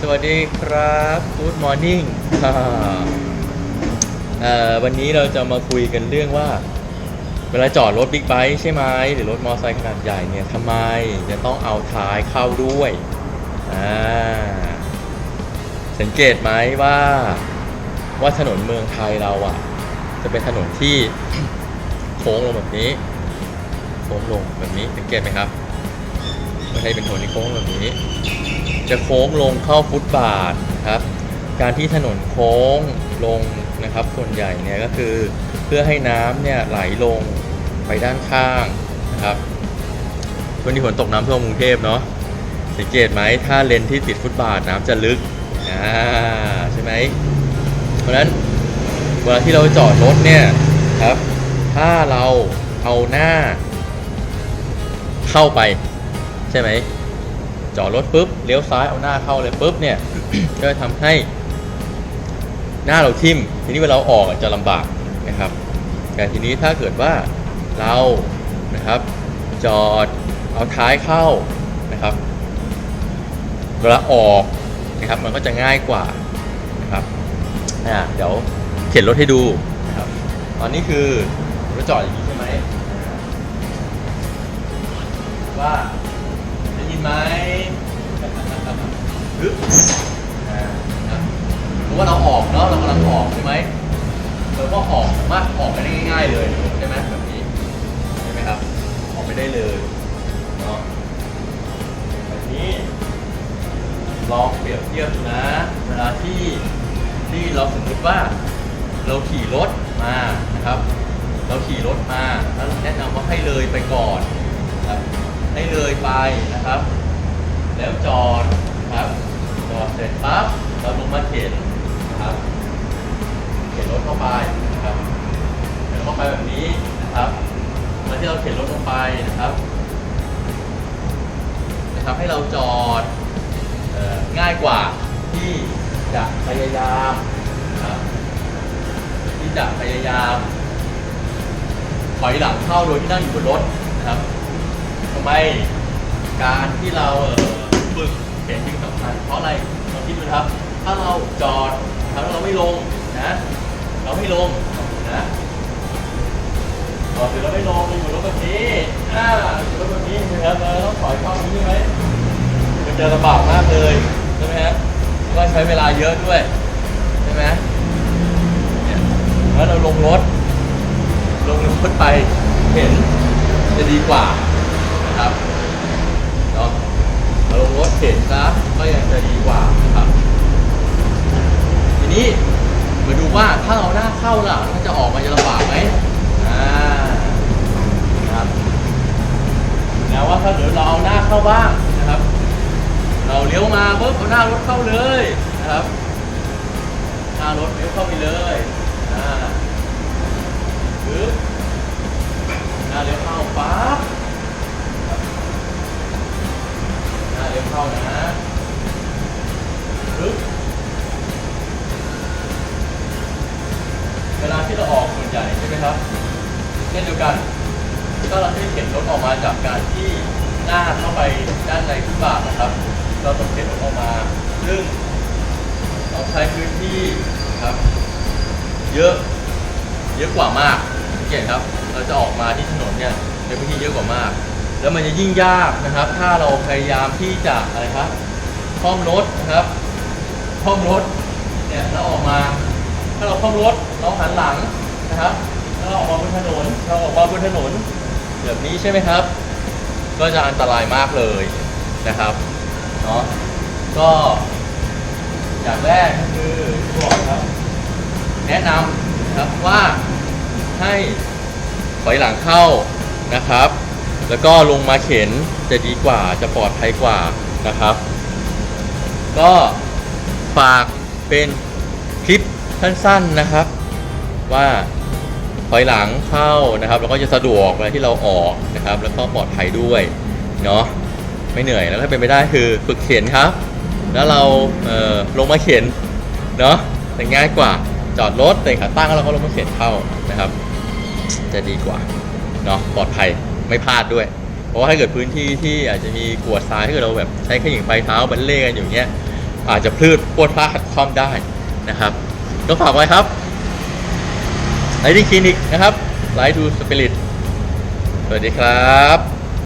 สวัสดีครับ Good Morning อ่าเอ่อวันนี้เราจะมาคุยกันเรื่องว่า เวลาจอดรถบิ๊กไบค์ใช่ไหมหรือรถมอเตอร์ไซค์ขนาดใหญ่เนี่ยทำไมจะต้องเอาท้ายเข้าด้วยสังเกตไหมว่าว่าถนนเมืองไทยเราอะ จะเป็นถนนที่โค้งลงแบบนี้ โค้งลงแบบนี้สังเกตไหมครับเมืองไทยเป็นถนนที่โค้งแบบนี้ จะโค้งลงเข้าฟุตบาทนะครับการที่ถนนโค้งลงนะครับ ส่วนใหญ่เนี่ยก็คือเพื่อให้น้ำเนี่ยไหลลงไปด้านข้างนะครับช่วงนี้ฝนตกน้ำท่วมกรุงเทพเนาะสังเกตไหมถ้าเลนที่ติดฟุตบาทน้ำจะลึกอ่าใช่ไหมเพราะนั้นเวลาที่เราจอดรถเนี่ยครับ ถ้าเราเอาหน้าเข้าไป ใช่ไหม จอดรถปุ๊บเลี้ยวซ้ายเอาหน้าเข้าเลยปุ๊บเนี่ยก็จะทำให้หน้าเราทิ่ม ทีนี้เวลาเราออกจะลำบากนะครับ แต่ทีนี้ถ้าเกิดว่าเรานะครับจอดเอาท้ายเข้านะครับ เวลาออกนะครับมันก็จะง่ายกว่านะครับอ่าเดี๋ยวเข็นรถให้ดูนะครับตอนนี้คือรถจอดอย่างนี้ใช่ไหมว่า ได้ยินไหมฮึบอ่าครับรู้ว่าเราออกเนาะเรากำลังออกใช่ไหมเราก็ออกสามารถออกไปได้ง่าย ๆ เลยใช่ไหมแบบนี้ใช่ไหมครับ ออกไปได้เลยเนาะแบบนี้ลองเปรียบเทียบนะเวลาที่ที่เราสมมติว่าเราขี่รถมานะครับ เราขี่รถมาแล้วแนะนำว่าให้เลยไปก่อน นะครับ แล้วจอดนะครับจอดเสร็จปั๊บเราลงมาเข็นนะครับเข็นรถเข้าไปนะครับเข็นเข้าไปแบบนี้นะครับเมื่อที่เราเข็นรถลงไปนะครับนะครับให้เราจอดออง่ายกว่าที่จะพยายามครับที่จะพยายามถอยหลังเข้าโดยที่นั่งอยู่บนรถนะครับทำไม การที่เราฝึกเข็นจึงสำคัญเพราะอะไรลองคิดดูครับ ถ้าเราจอดถ้าเราไม่ลงนะเราไม่ลงนะจอดเสร็จเราไม่ลงอยู่รถแบบนี้อ่าอยู่รถแบบนี้นะครับเราต้องถอยเข้านี้ใช่ไหมมันจะลำบากมากเลยใช่ไหมฮะก็ใช้เวลาเยอะด้วยใช่ไหมแล้วเราลงรถ ลงรถไปเห็นจะดีกว่านะครับ เราลงรถเข็นซะก็ยังจะดีกว่านะครับ ทีนี้มาดูว่าถ้าเราหน้าเข้าล่ะมันจะออกมาจะลำบากไหมอ่านะครับแล้วว่าถ้าเกิดเราเอาหน้าเข้าบ้างนะครับ เราเลี้ยวมาปุ๊บเอาหน้ารถเข้าเลยนะครับหน้ารถเลี้ยวเข้าไปเลยอ่าปึ๊บหน้าเลี้ยวเข้าปั๊บ เลี้ยวเข้านะปึ๊บเวลาที่เราออกส่วนใหญ่ใช่ไหมครับเช่นเดียวกัน ก็เราจะเข็นรถออกมาจากการที่หน้าเข้าไปด้านในฟุตบาทนะครับ เราต้องเข็นรถออกมา ซึ่งเราใช้พื้นที่ครับ เยอะเยอะกว่ามากสังเกตครับ เราจะออกมาที่ถนนเนี่ยในพื้นที่เยอะกว่ามาก แล้วมันจะยิ่งยากนะครับ ถ้าเราพยายามที่จะอะไรครับคล่อมรถนะครับคล่อมรถเนี่ยเราออกมา ถ้าเราคล่อมรถเราหันหลังนะครับแล้วเราออกมาบนถนนเราออกมาบนถนนแบบนี้ใช่ไหมครับ ก็จะอันตรายมากเลยนะครับเนาะก็อย่างแรกก็คือบอกครับ แนะนำนะครับว่าให้ถอยหลังเข้านะครับ แล้วก็ลงมาเข็นจะดีกว่าจะปลอดภัยกว่านะครับ ก็ฝากเป็นคลิปสั้นๆนะครับ ว่าถอยหลังเข้านะครับ แล้วก็จะสะดวกเวลาที่เราออกนะครับ แล้วก็ปลอดภัยด้วยเนาะไม่เหนื่อยแล้วถ้าเป็นไปได้คือฝึกเข็นครับ แล้วเราเออลงมาเข็นเนาะแต่ง่ายกว่าจอดรถเตะขาตั้งแล้วเราก็ลงมาเข็นเข้านะครับ จะดีกว่าเนาะปลอดภัย ไม่พลาดด้วย เพราะว่าถ้าเกิดพื้นที่ที่อาจจะมีกวดทรายที่เกิเราแบบใช้ขยิ่งไฟเท้าบรรเลงกันอยู่เนี้ยอาจจะพลืดปวดพลาดความได้นะครับต้องฝากไว้ครับไลท์ที่คลินิกนะครับไลท์ทูสปิริตสวัสดีครับ